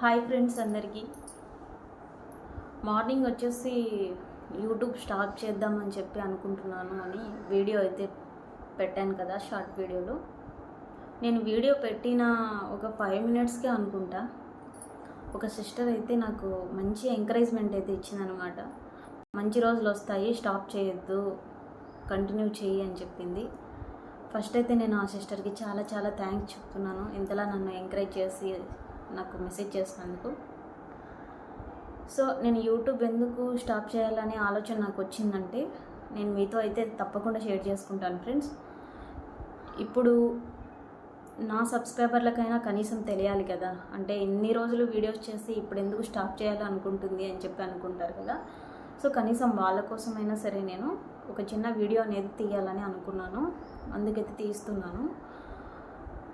Hi friends అందరికీ. Morning వచ్చేసి YouTube start చేద్దామని చెప్పి అనుకుంటున్నాను అని వీడియో అయితే పెట్టాను కదా షార్ట్ వీడియోలో. నేను వీడియో పెట్టిన ఒక ఫైవ్ మినిట్స్కే అనుకుంటా. ఒక సిస్టర్ అయితే నాకు మంచి ఎంకరేజ్మెంట్ అయితే ఇచ్చిందనమాట మంచి రోజులు వస్తాయి స్టాప్ చేయొద్దు కంటిన్యూ చేయి అని చెప్పింది. ఫస్ట్ అయితే నేను ఆ సిస్టర్కి చాలా చాలా థ్యాంక్స్ చెప్తున్నాను. ఇంతలా నన్ను ఎంకరేజ్ చేసి నాకు మెసేజ్ చేసినందుకు. సో నేను యూట్యూబ్ ఎందుకు స్టాప్ చేయాలనే ఆలోచన నాకు వచ్చిందంటే నేను మీతో అయితే తప్పకుండా షేర్ చేసుకుంటాను ఫ్రెండ్స్ ఇప్పుడు నా సబ్స్క్రైబర్లకైనా కనీసం తెలియాలి కదా. అంటే ఇన్ని రోజులు వీడియోస్ చేసి ఇప్పుడు ఎందుకు స్టాప్ చేయాలనుకుంటుంది అని చెప్పి అనుకుంటారు కదా. సో కనీసం వాళ్ళ కోసమైనా సరే నేను ఒక చిన్న వీడియో అనేది తీయాలని అనుకున్నాను. అందుకైతే తీస్తున్నాను.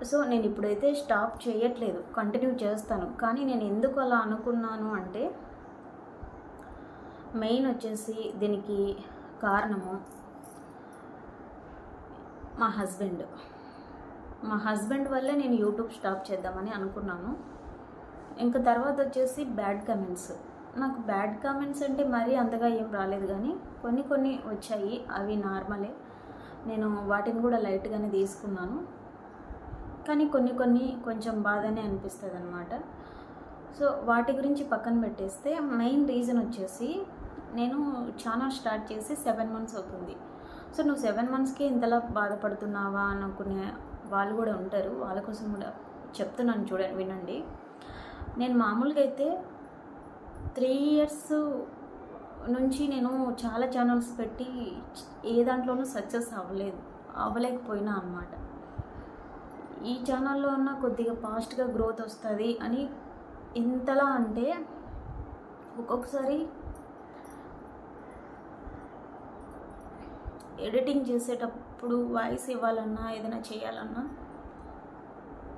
సో నేను ఇప్పుడైతే స్టాప్ చేయట్లేదు కంటిన్యూ చేస్తాను. కానీ నేను ఎందుకు అలా అనుకున్నాను అంటే మెయిన్ వచ్చేసి దీనికి కారణము మా హస్బెండ్ మా హస్బెండ్ వల్లే నేను యూట్యూబ్ స్టాప్ చేద్దామని అనుకున్నాను. ఇంకా తర్వాత వచ్చేసి బ్యాడ్ కమెంట్స్ నాకు బ్యాడ్ కామెంట్స్ అంటే మరీ అంతగా ఏం రాలేదు కానీ కొన్ని కొన్ని వచ్చాయి అవి నార్మలే నేను వాటిని కూడా లైట్గానే తీసుకున్నాను. కానీ కొన్ని కొన్ని కొంచెం బాధనే అనిపిస్తుంది అనమాట సో వాటి గురించి పక్కన పెట్టేస్తే మెయిన్ రీజన్ వచ్చేసి నేను ఛానల్ స్టార్ట్ చేసి సెవెన్ మంత్స్ అవుతుంది. సో నువ్వు సెవెన్ మంత్స్కి ఇంతలా బాధపడుతున్నావా అనుకునే వాళ్ళు కూడా ఉంటారు. వాళ్ళ కోసం కూడా చెప్తున్నాను చూడండి వినండి. నేను మామూలుగా అయితే త్రీ ఇయర్స్ నుంచి నేను చాలా ఛానల్స్ పెట్టి ఏ దాంట్లోనూ సక్సెస్ అవ్వలేదు అవ్వలేకపోయినా అనమాట ఈ ఛానల్లో ఉన్న కొద్దిగా ఫాస్ట్గా గ్రోత్ వస్తుంది అని ఎంతలా అంటే ఒక్కొక్కసారి ఎడిటింగ్ చేసేటప్పుడు వాయిస్ ఇవ్వాలన్నా ఏదైనా చేయాలన్నా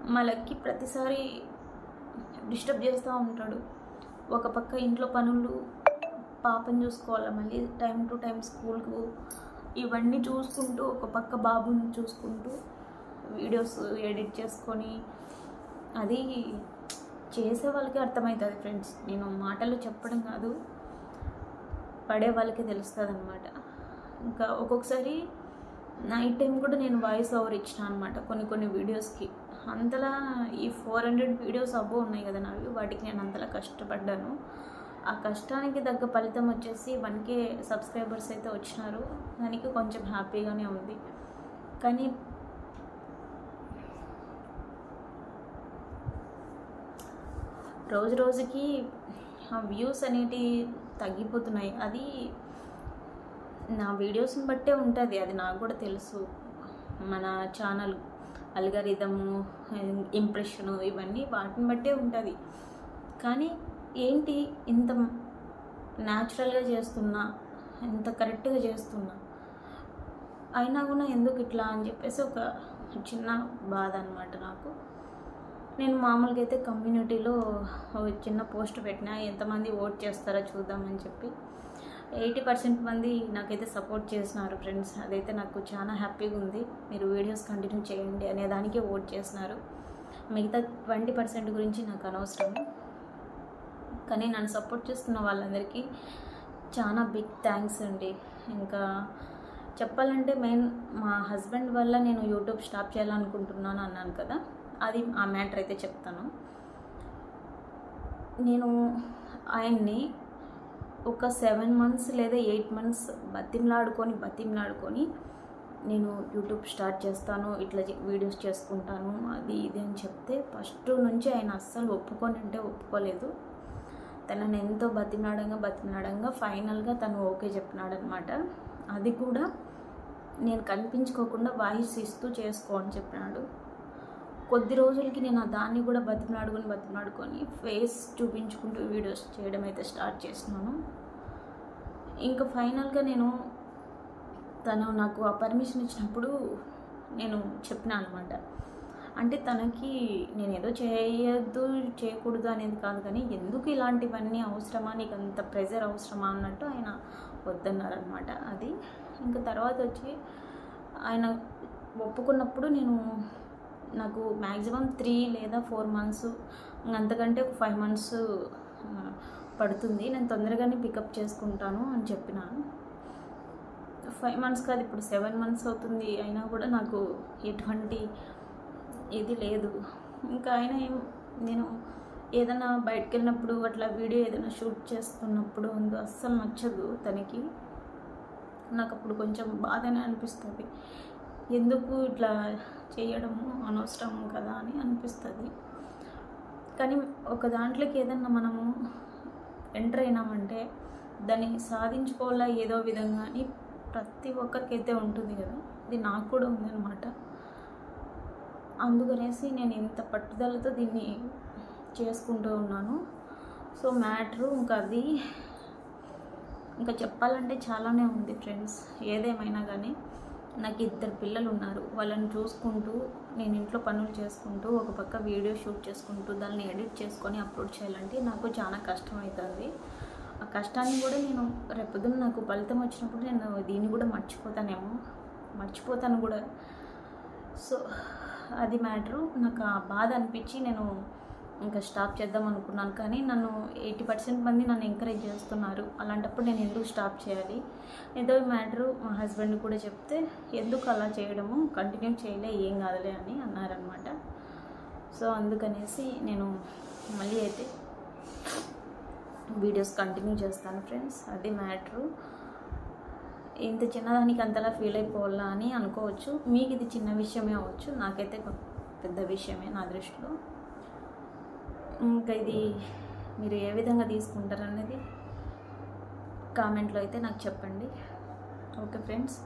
మా లక్కి ప్రతిసారి డిస్టర్బ్ చేస్తూ ఉంటాడు. ఒక పక్క ఇంట్లో పనులు పాపని చూసుకోవాలి మళ్ళీ టైం టు టైం స్కూల్కు ఇవన్నీ చూసుకుంటూ ఒక పక్క బాబుని చూసుకుంటూ వీడియోస్ ఎడిట్ చేసుకొని అది చేసే వాళ్ళకి అర్థమవుతుంది ఫ్రెండ్స్. నేను మాటలు చెప్పడం కాదు పడే వాళ్ళకి తెలుస్తుంది అనమాట ఇంకా ఒక్కొక్కసారి నైట్ టైం కూడా నేను వాయిస్ ఓవర్ ఇచ్చిన అనమాట కొన్ని కొన్ని వీడియోస్కి. అంతలా ఈ ఫోర్ హండ్రెడ్ వీడియోస్ అబ్బో ఉన్నాయి కదా నావి వాటికి నేను అంతలా కష్టపడ్డాను. ఆ కష్టానికి తగ్గ ఫలితం వచ్చేసి వన్ కే సబ్స్క్రైబర్స్ అయితే వచ్చినారు. దానికి కొంచెం హ్యాపీగానే ఉంది. కానీ రోజు రోజుకి ఆ వ్యూస్ అనేటి తగ్గిపోతున్నాయి. అది నా వీడియోస్ని బట్టే ఉంటుంది. అది నాకు కూడా తెలుసు. మన ఛానల్ అల్గరిథము ఇంప్రెషను ఇవన్నీ వాటిని బట్టే ఉంటుంది. కానీ ఏంటి ఇంత న్యాచురల్గా చేస్తున్నా ఇంత కరెక్ట్గా చేస్తున్నా? అయినా కూడా ఎందుకు ఇట్లా అని చెప్పేసి ఒక చిన్న బాధ అనమాట నాకు. నేను మామూలుగా అయితే కమ్యూనిటీలో ఒక చిన్న పోస్ట్ పెట్టినా ఎంతమంది ఓట్ చేస్తారో చూద్దామని చెప్పి. ఎయిటీ పర్సెంట్ మంది నాకైతే సపోర్ట్ చేసినారు ఫ్రెండ్స్. అదైతే నాకు చాలా హ్యాపీగా ఉంది మీరు వీడియోస్ కంటిన్యూ చేయండి అనే దానికే ఓట్ చేసినారు. మిగతా ట్వంటీ పర్సెంట్ గురించి నాకు అనవసరం. కానీ నన్ను సపోర్ట్ చేస్తున్న వాళ్ళందరికీ చాలా బిగ్ థ్యాంక్స్ అండి. ఇంకా చెప్పాలంటే మెయిన్ మా హస్బెండ్ వల్ల నేను యూట్యూబ్ స్టాప్ చేయాలనుకుంటున్నాను అన్నాను కదా. అది ఆ మ్యాటర్ అయితే చెప్తాను. నేను ఆయన్ని ఒక సెవెన్ మంత్స్ లేదా ఎయిట్ మంత్స్ బతిమలాడుకొని బతిమలాడుకొని నేను యూట్యూబ్ స్టార్ట్ చేస్తాను ఇట్లా వీడియోస్ చేసుకుంటాను అది ఇది అని చెప్తే ఫస్ట్ నుంచి ఆయన అస్సలు ఒప్పుకొని అంటే ఒప్పుకోలేదు. తనని ఎంతో బతిమలాడంగా బతిమలాడంగా ఫైనల్గా తను ఓకే చెప్పినాడనమాట. అది కూడా నేను కనిపించుకోకుండా వాయిస్ ఇస్తూ చేసుకో అని చెప్పినాడు. కొద్ది రోజులకి నేను ఆ దాన్ని కూడా బతిమలాడుకొని బతిమలాడుకొని ఫేస్ చూపించుకుంటూ వీడియోస్ చేయడం అయితే స్టార్ట్ చేసినాను ఇంకా ఫైనల్గా నేను తను నాకు ఆ పర్మిషన్ ఇచ్చినప్పుడు నేను చెప్పిన అనమాట. అంటే తనకి నేను ఏదో చేయొద్దు చేయకూడదు అనేది కాదు కానీ ఎందుకు ఇలాంటివన్నీ అవసరమా నీకు అంత ప్రెజర్ అవసరమా అన్నట్టు ఆయన వద్దన్నారనమాట. అది ఇంకా తర్వాత వచ్చి ఆయన ఒప్పుకున్నప్పుడు నేను నాకు మ్యాక్సిమం త్రీ లేదా ఫోర్ మంత్స్ అంతకంటే ఒక ఫైవ్ మంత్స్ పడుతుంది. నేను తొందరగానే పికప్ చేసుకుంటాను అని చెప్పినాను. ఫైవ్ మంత్స్ కాదు ఇప్పుడు సెవెన్ మంత్స్ అవుతుంది. అయినా కూడా నాకు ఎటువంటి ఇది లేదు. ఇంకా ఆయన ఏం నేను ఏదైనా బయటకు వెళ్ళినప్పుడు అట్లా వీడియో ఏదైనా షూట్ చేస్తున్నప్పుడు ఉందో అస్సలు నచ్చదు తనకి. నాకు అప్పుడు కొంచెం బాధనే అనిపిస్తుంది. ఎందుకు ఇట్లా చేయడము అనవసరం కదా అని అనిపిస్తుంది. కానీ ఒక దాంట్లోకి ఏదన్నా మనము ఎంటర్ అయినామంటే దాన్ని సాధించుకోవాలా ఏదో విధంగా అని ప్రతి ఒక్కరికైతే ఉంటుంది కదా. ఇది నాకు కూడా ఉందన్నమాట. అందుకనేసి నేను ఇంత పట్టుదలతో దీన్ని చేసుకుంటూ ఉన్నాను. సో మ్యాటరు ఇంకా అది ఇంకా చెప్పాలంటే చాలానే ఉంది ఫ్రెండ్స్. ఏదేమైనా కానీ నాకు ఇద్దరు పిల్లలు ఉన్నారు. వాళ్ళని చూసుకుంటూ నేను ఇంట్లో పనులు చేసుకుంటూ ఒక పక్క వీడియో షూట్ చేసుకుంటూ దాన్ని ఎడిట్ చేసుకొని అప్లోడ్ చేయాలంటే నాకు చాలా కష్టం అవుతుంది ఆ కష్టాన్ని కూడా నేను రేపొద్దున నాకు ఫలితం వచ్చినప్పుడు నేను దీన్ని కూడా మర్చిపోతానేమో. మర్చిపోతాను కూడా. సో అది మ్యాటరు. నాకు ఆ బాధ అనిపించి నేను ఇంకా స్టాప్ చేద్దాం అనుకున్నాను. కానీ నన్ను ఎయిటీ పర్సెంట్ మంది నన్ను ఎంకరేజ్ చేస్తున్నారు. అలాంటప్పుడు నేను ఎందుకు స్టాప్ చేయాలి? ఏదో మ్యాటరు మా హస్బెండ్ కూడా చెప్తే ఎందుకు అలా చేయడము? కంటిన్యూ చేయలే ఏం కాదులే అని అన్నారనమాట సో అందుకనేసి నేను మళ్ళీ అయితే వీడియోస్ కంటిన్యూ చేస్తాను ఫ్రెండ్స్ అది మ్యాటరు ఇంత చిన్నదానికి అంతలా ఫీల్ అయిపోవాలా అని అనుకోవచ్చు. మీకు ఇది చిన్న విషయమే అవ్వచ్చు. నాకైతే పెద్ద విషయమే నా దృష్టిలో. ఇంకా ఇది మీరు ఏ విధంగా తీసుకుంటారనేది కామెంట్లో అయితే నాకు చెప్పండి. Okay friends.